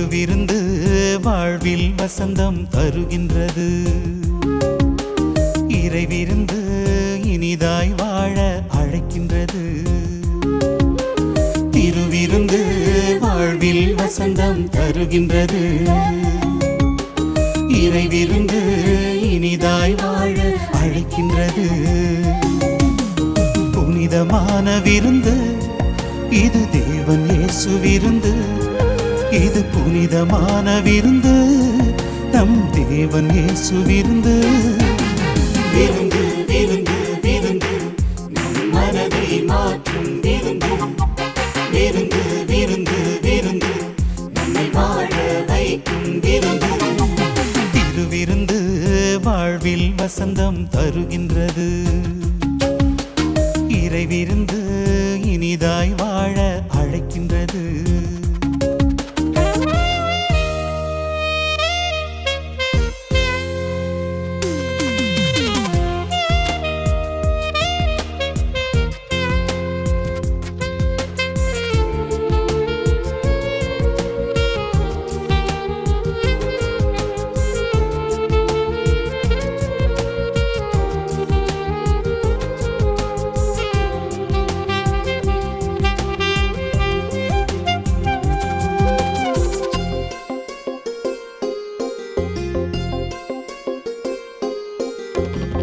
திருவிருந்து வாழ்வில் வசந்தம் தருகின்றது. இறை விருந்து இனிதாய் வாழ அழைக்கின்றது. திருவிருந்து வாழ்வில் வசந்தம் தருகின்றது. இறைவிருந்து இனிதாய் வாழ அழைக்கின்றது. புனிதமான விருந்து இது தேவன் இயேசு விருந்து. இது புனிதமான விருந்து. நம் தேவன் இயேசு விருந்து. விருந்து விருந்து விருந்து. நம் மனதை மாற்றும் விருந்து. விருந்து விருந்து விருந்து. நம்மை வாழ வைக்கும் விருந்து. திருவிருந்து வாழ்வில் வசந்தம் தருகின்றது. இறைவிருந்து இனிதாய் வாழ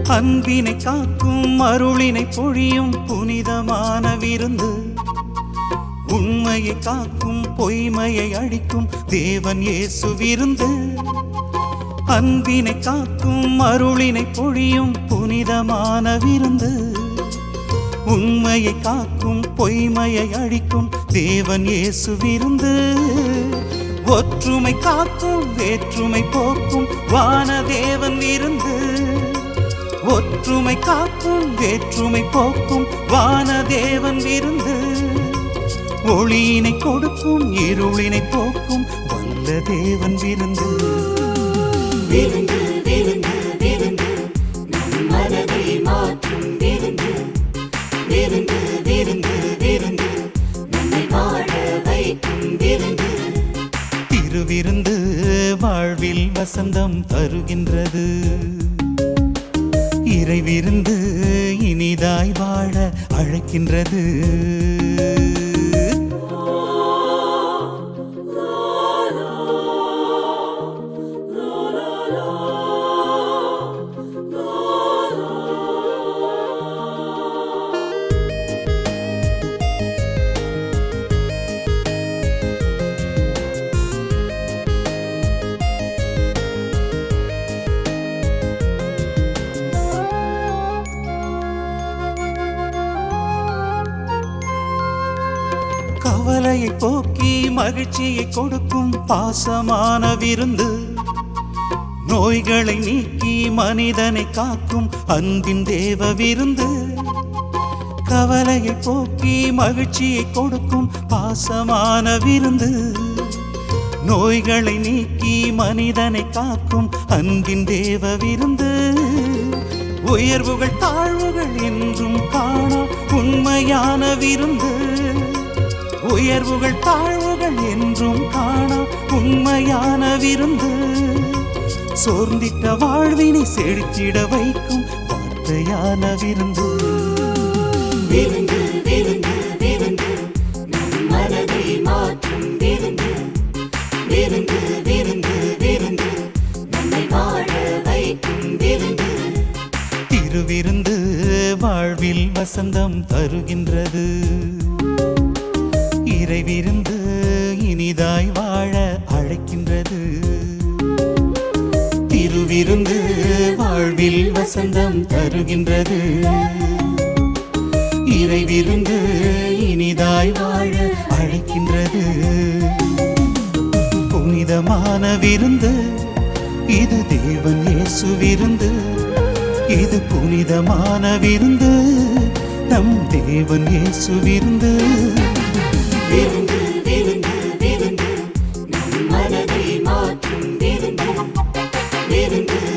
அன்பினை காக்கும் அருளினை பொழியும் புனிதமான விருந்து. உண்மையை காக்கும் பொய்மையை அழிக்கும் தேவன் இயேசு விருந்து. அன்பினை காக்கும் அருளினை பொழியும் புனிதமான விருந்து. உண்மையை காக்கும் பொய்மையை அழிக்கும் தேவன் இயேசு விருந்து. ஒற்றுமை காக்கும் வேற்றுமை போக்கும் வான தேவன் விருந்து. ஒற்றுமை காக்கும் வேற்றுமை போக்கும் வான தேவன் விருந்து. ஒளியினை கொடுக்கும் இருளினை போக்கும் வல்ல தேவன் விருந்து விருந்து விருந்து. விருந்து மனதை மாற்றும் விருந்து. விருந்து விருந்து விருந்து. நம்மை வாழ வைக்கும் விருந்து. திருவிருந்து வாழ்வில் வசந்தம் தருகின்றது. இறைவிருந்து இனிதாய் வாழ அழைக்கின்றது. கவலையை போக்கி மகிழ்ச்சியை கொடுக்கும் பாசமான விருந்து. நோய்களை நீக்கி மனிதனை காக்கும் அன்பின் தேவ விருந்து. கவலையை போக்கி மகிழ்ச்சியை கொடுக்கும் பாசமான விருந்து. நோய்களை நீக்கி மனிதனை காக்கும் அன்பின் தேவ விருந்து. உயர்வுகள் தாழ்வுகள் என்றும் காணா உண்மையான விருந்து. உயர்வுகள் தாழ்வுகள் என்றும் காணா உண்மையான விருந்து. சோர்ந்திட்ட வாழ்வினை செழித்திட வைக்கும் வார்த்தையான விருந்து. விருந்து விருந்து விருந்து. மனதை மாற்றும் விருந்து. விருந்து விருந்து விருந்து. நம்மை வாழ வைக்கும் விருந்து. திருவிருந்து வாழ்வில் வசந்தம் தருகின்றது. இறை விருந்து இனிதாய் வாழ அழைக்கின்றது. திருவிருந்து வாழ்வில் வசந்தம் தருகின்றது. இறை விருந்து இனிதாய் வாழ அழைக்கின்றது. புனிதமான விருந்து இது தேவன் இயேசு விருந்து. இது புனிதமான விருந்து நம் தேவன் இயேசு விருந்து. living good.